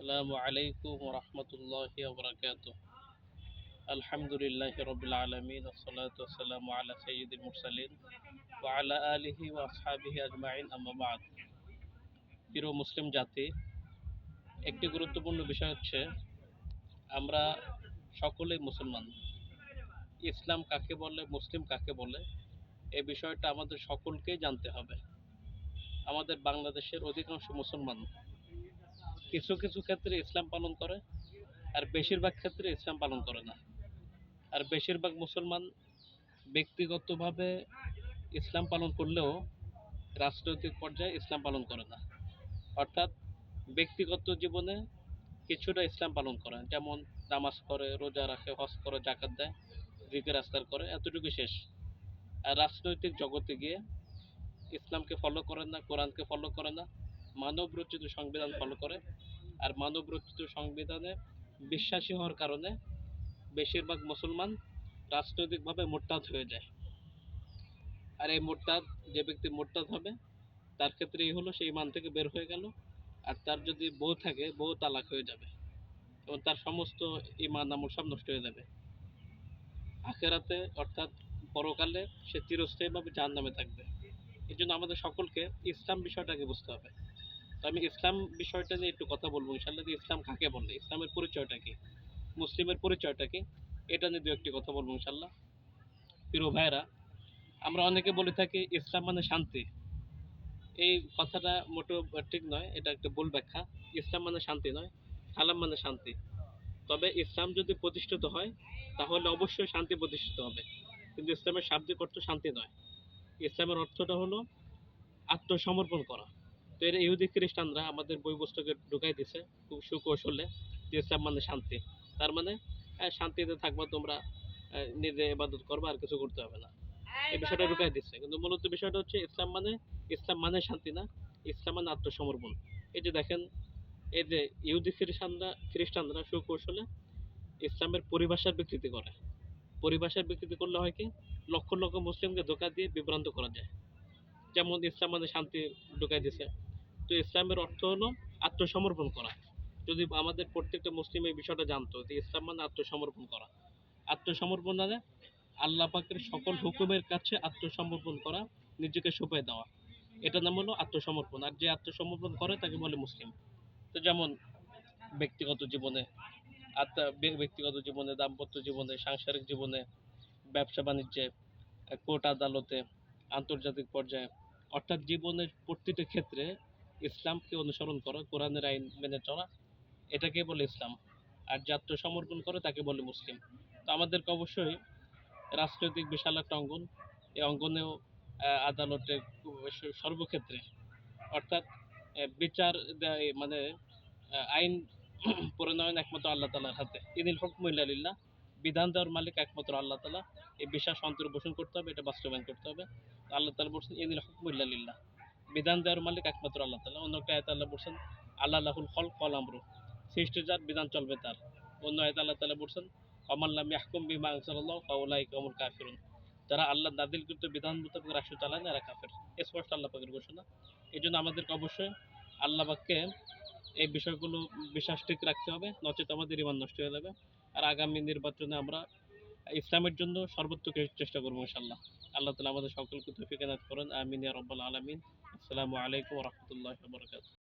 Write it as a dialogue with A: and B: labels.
A: আসসালামু আলাইকুম রহমতুল্লাহ বরকাত আলহামদুলিল্লাহ রবিল আলমিন ওসলাতাম আলা সঈদুল মুরসালিন আলা আলহি ওয়াসাবিহি আজমাইন আমাবাদ প্রিয় মুসলিম জাতি, একটি গুরুত্বপূর্ণ বিষয় হচ্ছে, আমরা সকলে মুসলমান। ইসলাম কাকে বলে, মুসলিম কাকে বলে, এ বিষয়টা আমাদের সকলকেই জানতে হবে। আমাদের বাংলাদেশের অধিকাংশ মুসলমান কিছু কিছু ক্ষেত্রে ইসলাম পালন করে, আর বেশিরভাগ ক্ষেত্রে ইসলাম পালন করে না। আর বেশিরভাগ মুসলমান ব্যক্তিগতভাবে ইসলাম পালন করলেও রাজনৈতিক পর্যায়ে ইসলাম পালন করে না। অর্থাৎ ব্যক্তিগত জীবনে কিছুটা ইসলাম পালন করে, যেমন নামাজ পড়ে, রোজা রাখে, হজ করে জাকাত দেয়, জিকির রাস্তার করে এতটুকু শেষ। আর রাজনৈতিক জগতে গিয়ে ইসলামকে ফলো করে না, কোরআনকে ফলো করে না মানব রচিত সংবিধান ফলো করে। আর মানব রচিত সংবিধানে বিশ্বাসী হওয়ার কারণে বেশিরভাগ মুসলমান রাজনৈতিকভাবে মোরতাদ হয়ে যায়। আর এই মোরতাদ, যে ব্যক্তি মোরতাদ হবে, তার ক্ষেত্রে এই হলো সেই মান থেকে বের হয়ে গেল। আর তার যদি বউ থাকে, বউ তালাক হয়ে যাবে। এবং তার সমস্ত ইমান আমল সব নষ্ট হয়ে যাবে। আখেরাতে, অর্থাৎ পরকালে, সে চিরস্থায়ীভাবে জাহান নামে থাকবে। এই জন্য আমাদের সকলকে ইসলাম বিষয়টাকে বুঝতে হবে। তো আমি ইসলাম বিষয়টা নিয়ে একটু কথা বলব ইনশাল্লাহ যে ইসলাম কাকে বলে, ইসলামের পরিচয়টা কি, মুসলিমের পরিচয়টা কি, এটা নিয়ে দু একটি কথা বলব ইনশাল্লাহ প্রিয় ভাইরা আমরা অনেকে বলে থাকি ইসলাম মানে শান্তি। এই কথাটা মোটেও ঠিক নয়, এটা একটা ভুল ব্যাখ্যা। ইসলাম মানে শান্তি নয়, সালাম মানে শান্তি। তবে ইসলাম যদি প্রতিষ্ঠিত হয়, তাহলে অবশ্যই শান্তি প্রতিষ্ঠিত হবে। কিন্তু ইসলামের শাব্দিক অর্থ শান্তি নয়। ইসলামের অর্থটা হলো আত্মসমর্পণ করা। তো এর ইহুদি খ্রিস্টানরা আমাদের বই পুস্তকে ঢুকাই দিছে খুব সুকৌশলে ইসলাম মানে শান্তি। তার মানে হ্যাঁ, শান্তিতে থাকবা তোমরা নিজে ইবাদত করবা আর কিছু করতে হবে না। এই বিষয়টা ঢুকাই দিচ্ছে কিন্তু মূলত বিষয়টা হচ্ছে ইসলাম মানে ইসলাম মানে শান্তি না ইসলাম মানে আত্মসমর্পণ। এই যে দেখেন এই যে ইহুদি খ্রিস্টানরা খ্রিস্টানরা সুকৌশলে ইসলামের পরিভাষার বিকৃতি করে। পরিভাষার বিকৃতি করলে হয় কি লক্ষ লক্ষ মুসলিমকে ধোকা দিয়ে বিভ্রান্ত করা যায়। যেমন ইসলাম মানে শান্তি ঢুকাই দিছে। তো ইসলামের অর্থ হলো আত্মসমর্পণ করা। যদি আমাদের প্রত্যেকটা মুসলিম এই বিষয়টা জানতো যে ইসলাম মানে আত্মসমর্পণ করা। আত্মসমর্পণ মানে আল্লাহ পাকের সকল হুকুমের কাছে আত্মসমর্পণ করা, নিজেকে সঁপে দেওয়া। এটা নাম হলো আত্মসমর্পণ। আর যে আত্মসমর্পণ করে তাকে বলে মুসলিম। তো যেমন ব্যক্তিগত জীবনে আত্মা ব্যক্তিগত জীবনে, দাম্পত্য জীবনে, সাংসারিক জীবনে, ব্যবসা বাণিজ্যে কোর্ট আদালতে, আন্তর্জাতিক পর্যায়ে, অর্থাৎ জীবনের প্রতিটি ক্ষেত্রে ইসলামকে অনুসরণ করা, কোরআনের আইন মেনে চলা এটাকে বলে ইসলাম। আর যে আত্মসমর্পণ করে, তাকে বলে মুসলিম। তো আমাদেরকে অবশ্যই রাজনৈতিক বিশাল একটা অঙ্গন, এই অঙ্গনেও আদালতে সর্বক্ষেত্রে, অর্থাৎ বিচার মানে আইন প্রণয়ন একমাত্র আল্লাহ তালার হাতে। ইনিল হুকমিল্লাহ বিধান দেওয়ার মালিক একমাত্র আল্লাহ তালা এই বিশ্বাস পোষণ করতে হবে, এটা বাস্তবায়ন করতে হবে। আল্লাহ তালা বলছেন, ইনিল হুকমিল্লাহ বিধান দেওয়ার মালিক একমাত্র আল্লাহ তালা অন্য একটা আয়ত আল্লাহ বলছেন, আল্লাহ লাহুল খল কল আমরু। যার বিধান চলবে তার। অন্য আয়ত আল্লাহ তালা বলছেন অমাল্লাম ইয়াহকুম বিমা আনসাল্লাহ ফাউলাই কামুল কাফিরুন। যারা আল্লাহ নাদিলকৃত বিধান মোতাবেক রাষ্ট্র চালায় না, এরা কাফের। স্পষ্ট আল্লাহ পাকের ঘোষণা। এই জন্য আমাদেরকে অবশ্যই আল্লাহ পাককে এই বিষয়গুলো বিশ্বাস ঠিক রাখতে হবে, নচেত আমাদের ইমান নষ্ট হয়ে যাবে। আর আগামী নির্বাচনে আমরা ইসলামের জন্য সর্বোত্তম চেষ্টা করব ইনশাল্লাহ আল্লাহ তালা আমাদের সকলকে তৌফিক এনায়ত করেন। আমিন রব্বাল আলামিন। আসসালামু আলাইকুম রহমতুল্লাহ বরকাত